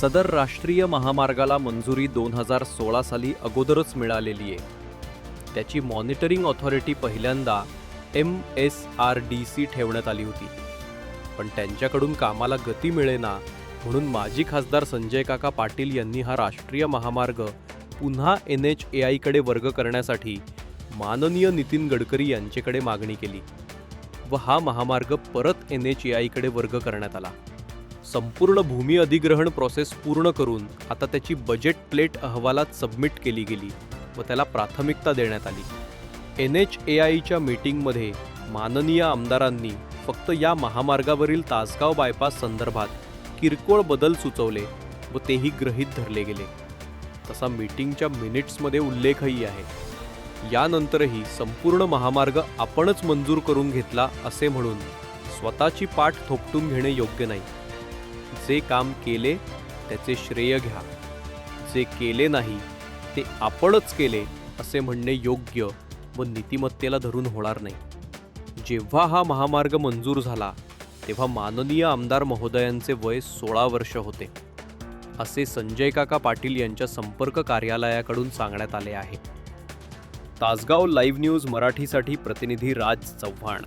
सदर राष्ट्रीय महामार्गाला मंजुरी दोन हजार सोळा साली अगोदरच मिळालेली आहे. त्याची मॉनिटरिंग ऑथॉरिटी पहिल्यांदा M S R D C ठेवण्यात आली होती. पण त्यांच्याकडून कामाला गती मिळेना म्हणून माजी खासदार संजय काका पाटील यांनी हा राष्ट्रीय महामार्ग पुन्हा एन एच ए आयकडे वर्ग करण्यासाठी माननीय नितीन गडकरी यांच्याकडे मागणी केली व हा महामार्ग परत एन एच ए आयकडे वर्ग करण्यात आला. संपूर्ण भूमी अधिग्रहण प्रोसेस पूर्ण करून आता त्याची बजेट प्लेट अहवालात सबमिट केली गेली व त्याला प्राथमिकता देण्यात आली. एन एच ए आयच्या मीटिंगमध्ये माननीय आमदारांनी फक्त या महामार्गावरील तासगाव बायपास संदर्भात किरकोळ बदल सुचवले व तेही गृहीत धरले गेले. तसा मीटिंगच्या मिनिट्समध्ये उल्लेखही आहे. यानंतरही संपूर्ण महामार्ग आपणच मंजूर करून घेतला असे म्हणून स्वतःची पाठ थोपटून घेणे योग्य नाही. जे काम केले त्याचे श्रेय घ्या. जे केले नाही ते आपणच केले असे म्हणणे योग्य व नीतिमत्तेला धरून होणार नाही. जेव्हा हा महामार्ग मंजूर झाला तेव्हा माननीय आमदार महोदयांचे वय सोळा वर्ष होते. असे संजय काका पाटील यांच्या संपर्क कार्यालयाकडून सांगण्यात आले आहे. तासगाव लाईव्ह न्यूज मराठीसाठी प्रतिनिधी राज चव्हाण.